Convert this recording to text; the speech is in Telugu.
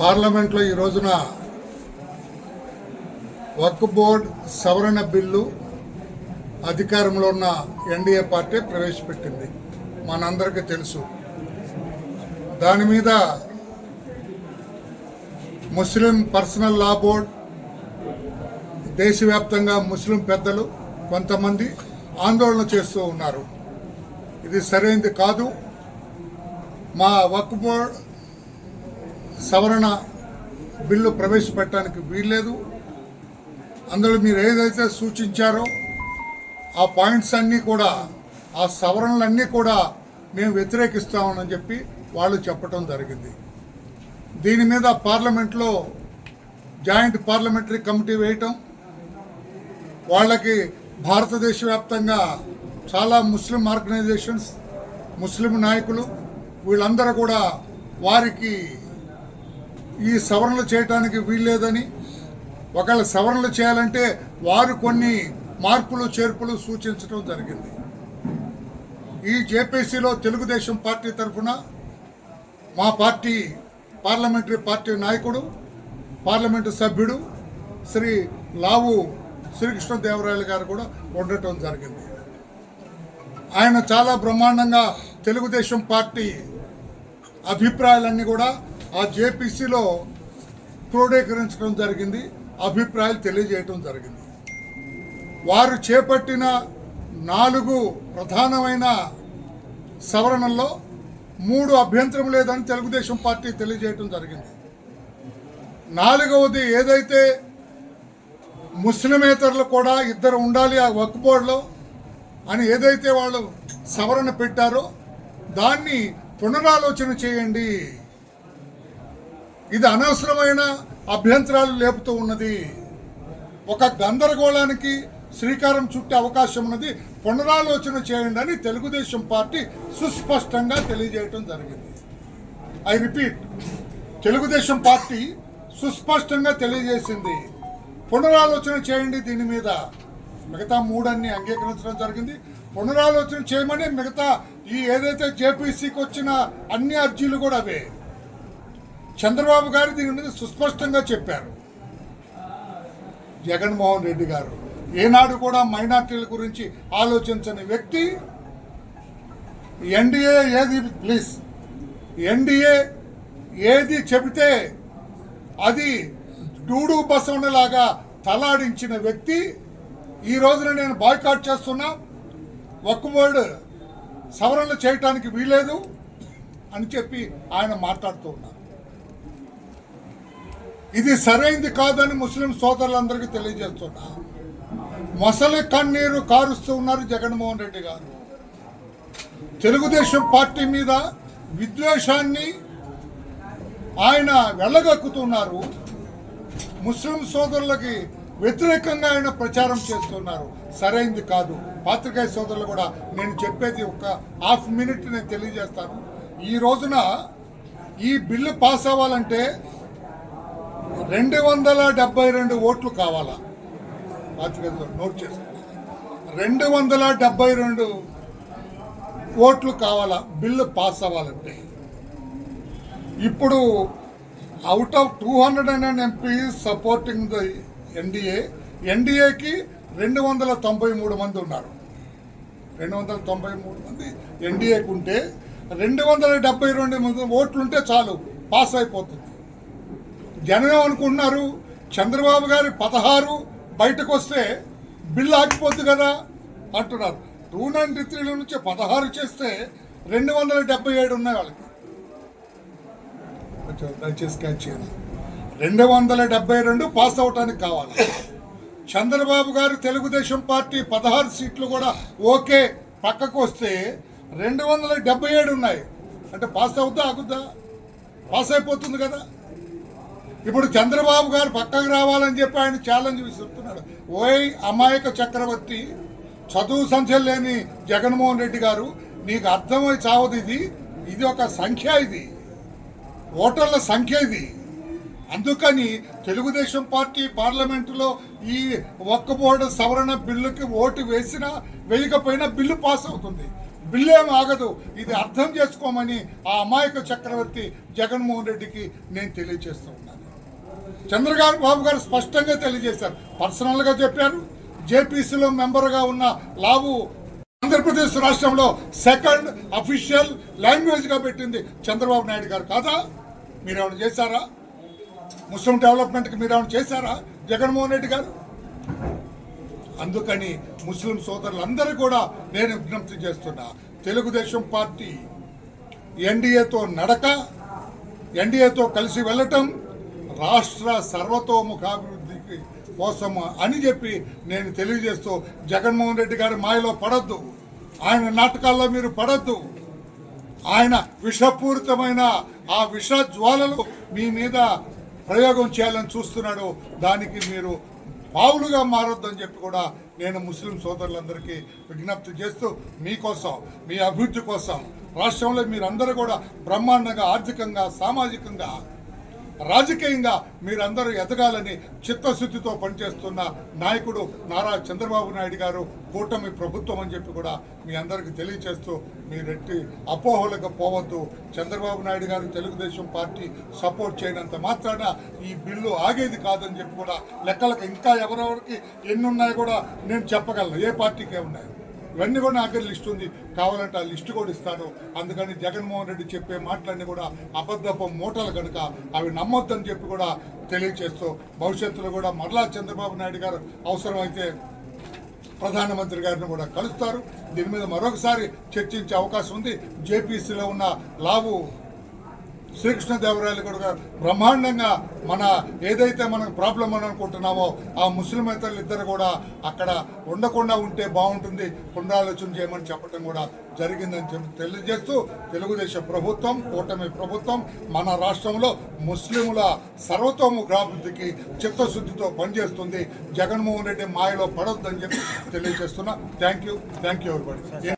పార్లమెంట్లో ఈ రోజున వర్క్ బోర్డ్ సవరణ బిల్లు అధికారంలో ఉన్న ఎన్డీఏ పార్టీ ప్రవేశపెట్టింది. మనందరికీ తెలుసు. దాని మీద ముస్లిం పర్సనల్ లా బోర్డ్ దేశవ్యాప్తంగా ముస్లిం పెద్దలు కొంతమంది ఆందోళన చేస్తూ ఉన్నారు. ఇది సరైనది కాదు. మా వక్ బోర్డ్ సవరణ బిల్లు ప్రవేశపెట్టడానికి వీల్లేదు. అందులో మీరు ఏదైతే సూచించారో ఆ పాయింట్స్ అన్నీ కూడా ఆ సవరణలన్నీ కూడా మేము వ్యతిరేకిస్తామని చెప్పి వాళ్ళు చెప్పడం జరిగింది. దీని మీద పార్లమెంట్లో జాయింట్ పార్లమెంటరీ కమిటీ వేయటం వాళ్ళకి భారతదేశ వ్యాప్తంగా చాలా ముస్లిం ఆర్గనైజేషన్స్ ముస్లిం నాయకులు వీళ్ళందరూ కూడా వారికి ఈ సవరణలు చేయడానికి వీల్లేదని ఒకవేళ సవరణలు చేయాలంటే వారు కొన్ని మార్పులు చేర్పులు సూచించడం జరిగింది. ఈ జేపీసీలో తెలుగుదేశం పార్టీ తరఫున మా పార్టీ పార్లమెంటరీ పార్టీ నాయకుడు పార్లమెంటు సభ్యుడు శ్రీ లావు శ్రీకృష్ణదేవరాయలు గారు కూడా ఉండటం జరిగింది. ఆయన చాలా బ్రహ్మాండంగా తెలుగుదేశం పార్టీ అభిప్రాయాలన్నీ కూడా ఆ జేపీసీలో క్రోడీకరించడం జరిగింది అభిప్రాయాలు తెలియజేయటం జరిగింది. వారు చేపట్టిన నాలుగు ప్రధానమైన సవరణల్లో మూడు అభ్యంతరం లేదని తెలుగుదేశం పార్టీ తెలియజేయటం జరిగింది. నాలుగవది ఏదైతే ముస్లిమేతరులు కూడా ఇద్దరు ఉండాలి ఆ వక్ బోర్డులో అని ఏదైతే వాళ్ళు సవరణ పెట్టారో దాన్ని పునరాలోచన చేయండి. ఇది అనవసరమైన అభ్యంతరాలు లేపుతూ ఉన్నది. ఒక గందరగోళానికి శ్రీకారం చుట్టే అవకాశం ఉన్నది. పునరాలోచన చేయండి అని తెలుగుదేశం పార్టీ సుస్పష్టంగా తెలియజేయటం జరిగింది. ఐ రిపీట్ తెలుగుదేశం పార్టీ సుస్పష్టంగా తెలియజేసింది. పునరాలోచన చేయండి దీని మీద. మిగతా మూడన్ని అంగీకరించడం జరిగింది. పునరాలోచన చేయమని మిగతా ఈ ఏదైతే జేపీసీకి వచ్చిన అన్ని అర్జీలు కూడా అవే. చంద్రబాబు గారు దీని మీద సుస్పష్టంగా చెప్పారు. జగన్మోహన్ రెడ్డి గారు. ఏనాడు కూడా మైనార్టీల గురించి ఆలోచించని వ్యక్తి ఎన్డీఏ ఏది ప్లీజ్ ఎన్డీఏ ఏది చెబితే అది డూడు బసవనలాగా తలాడించిన వ్యక్తి. ఈ రోజున నేను బాయ్కాట్ చేస్తున్నా. ఒక్క వర్డ్ సవరణలు చేయటానికి వీలేదు అని చెప్పి ఆయన మాట్లాడుతూ ఉన్నారు. ఇది సరైంది కాదని ముస్లిం సోదరులందరికీ తెలియజేస్తున్నా. మొసలి కన్నీరు కారుస్తూ ఉన్నారు జగన్మోహన్ రెడ్డి గారు. తెలుగుదేశం పార్టీ మీద విద్వేషాన్ని ఆయన వెళ్ళగక్కుతున్నారు ముస్లిం సోదరులకి వ్యతిరేకంగా ఆయన ప్రచారం చేస్తున్నారు. సరైంది కాదు. పాత్రికేయ సోదరులు కూడా నేను చెప్పేది ఒక హాఫ్ మినిట్ నేను తెలియజేస్తాను. ఈ రోజున ఈ బిల్లు పాస్ అవ్వాలంటే రెండు వందల డెబ్బై రెండు ఓట్లు కావాలా? పాత్రికేయులు నోట్ చేసుకోండి. రెండు వందల డెబ్బై రెండు ఓట్లు కావాలా? బిల్లు పాస్ అవ్వాలంటే. ఇప్పుడు out of two hundred and MP supporting the NDA ఎన్డీఏకి రెండు వందల తొంభై మూడు మంది ఉన్నారు. రెండు వందల తొంభై మూడు మంది ఎన్డీఏకి ఉంటే రెండు వందల డెబ్బై రెండు మంది ఓట్లుంటే చాలు పాస్ అయిపోతుంది. జనం అనుకుంటున్నారు. చంద్రబాబు గారి పదహారు బయటకు వస్తే బిల్లు ఆగిపోద్ది కదా అంటున్నారు. టూ నైన్టీ త్రీలో నుంచి పదహారు చేస్తే రెండు వందల డెబ్బై ఏడు ఉన్నాయి వాళ్ళకి. దయచేసి క్యాచ్ చేయండి. రెండు వందల డెబ్బై రెండు పాస్ అవటానికి కావాలి. చంద్రబాబు గారు తెలుగుదేశం పార్టీ పదహారు సీట్లు కూడా ఓకే పక్కకు వస్తే రెండు వందల డెబ్బై ఏడు ఉన్నాయి. అంటే పాస్ అవుద్దా ఆగుద్దా? పాస్ అయిపోతుంది కదా. ఇప్పుడు చంద్రబాబు గారు పక్కకు రావాలని చెప్పి ఆయన ఛాలెంజ్ విసురుతున్నాడు ఓయ్ అమాయక చక్రవర్తి చదువు సంఖ్య లేని జగన్మోహన్ రెడ్డి గారు నీకు అర్థమై చావదు ఇది. ఇది ఒక సంఖ్య ఇది. ఓటర్ల సంఖ్య ఇది. అందుకని తెలుగుదేశం పార్టీ పార్లమెంటులో ఈ ఒక్క బోర్డు సవరణ బిల్లుకి ఓటు వేసినా వేయకపోయినా బిల్లు పాస్ అవుతుంది. బిల్లు ఏం ఆగదు. ఇది అర్థం చేసుకోమని ఆ అమాయక చక్రవర్తి జగన్మోహన్ రెడ్డికి నేను తెలియజేస్తూ ఉన్నాను చంద్రగారు బాబు గారు స్పష్టంగా తెలియజేశారు. పర్సనల్గా చెప్పారు. జేపీసీలో మెంబర్గా ఉన్న లావు ఆంధ్రప్రదేశ్ రాష్ట్రంలో సెకండ్ అఫీషియల్ లాంగ్వేజ్గా పెట్టింది చంద్రబాబు నాయుడు గారు. కాదా? మీరేమైనా చేశారా? ముస్లిం డెవలప్మెంట్కి మీరేమైనా చేశారా? జగన్మోహన్ రెడ్డి గారు? అందుకని ముస్లిం సోదరులందరూ కూడా నేను విజ్ఞప్తి చేస్తున్నా. తెలుగుదేశం పార్టీ ఎన్డీఏతో నడక ఎన్డీఏతో కలిసి వెళ్ళటం రాష్ట్ర సర్వతోముఖాభివృద్ధికి కోసం అని చెప్పి నేను తెలియజేస్తూ జగన్మోహన్ రెడ్డి గారి మాయలో పడద్దు. ఆయన నాటకాల్లో మీరు పడద్దు. ఆయన విషపూరితమైన ఆ విష జ్వాలలు మీ మీద ప్రయోగం చేయాలని చూస్తున్నాడు. దానికి మీరు పావులుగా మారొద్దని చెప్పి కూడా నేను ముస్లిం సోదరులందరికీ విజ్ఞప్తి చేస్తూ మీకోసం మీ అభివృద్ధి కోసం రాష్ట్రంలో మీరందరూ కూడా బ్రహ్మాండంగా ఆర్థికంగా సామాజికంగా రాజకీయంగా మీరందరూ ఎదగాలని చిత్తశుద్ధితో పనిచేస్తున్న నాయకుడు నారా చంద్రబాబు నాయుడు గారు కూటమి ప్రభుత్వం అని చెప్పి కూడా మీ అందరికీ తెలియచేస్తూ మీరెట్టి అపోహలకు పోవద్దు. చంద్రబాబు నాయుడు గారు తెలుగుదేశం పార్టీ సపోర్ట్ చేయనంత మాత్రాన ఈ బిల్లు ఆగేది కాదని చెప్పి కూడా లెక్కలకు ఇంకా ఎవరెవరికి ఎన్ని ఉన్నాయో కూడా నేను చెప్పగలను. ఏ పార్టీకే ఉన్నాయి. ఇవన్నీ కూడా నా దగ్గర లిస్ట్ ఉంది. కావాలంటే ఆ లిస్ట్ కూడా ఇస్తాను. అందుకని జగన్మోహన్ రెడ్డి చెప్పే మాటలన్నీ కూడా అబద్ధపు మూటలు కనుక అవి నమ్మొద్దని చెప్పి కూడా తెలియచేస్తూ భవిష్యత్తులో కూడా మరలా చంద్రబాబు నాయుడు గారు అవసరమైతే ప్రధానమంత్రి గారిని కూడా కలుస్తారు. దీని మీద మరొకసారి చర్చించే అవకాశం ఉంది. జేపీసీలో ఉన్న లావు శ్రీకృష్ణదేవరాయలు కూడా బ్రహ్మాండంగా మన ఏదైతే మనకు ప్రాబ్లం అని అనుకుంటున్నామో ఆ ముస్లిమేతరులు ఇద్దరు కూడా అక్కడ ఉండకుండా ఉంటే బాగుంటుంది పునరాలోచన చేయమని చెప్పడం కూడా జరిగిందని చెప్పి తెలియజేస్తూ తెలుగుదేశం ప్రభుత్వం కూటమి ప్రభుత్వం మన రాష్ట్రంలో ముస్లింల సర్వతోముఖాభివృద్ధికి చిత్తశుద్ధితో పనిచేస్తుంది. జగన్మోహన్ రెడ్డి మాయలో పడొద్దని చెప్పి తెలియజేస్తున్నా. Thank you. Thank you everybody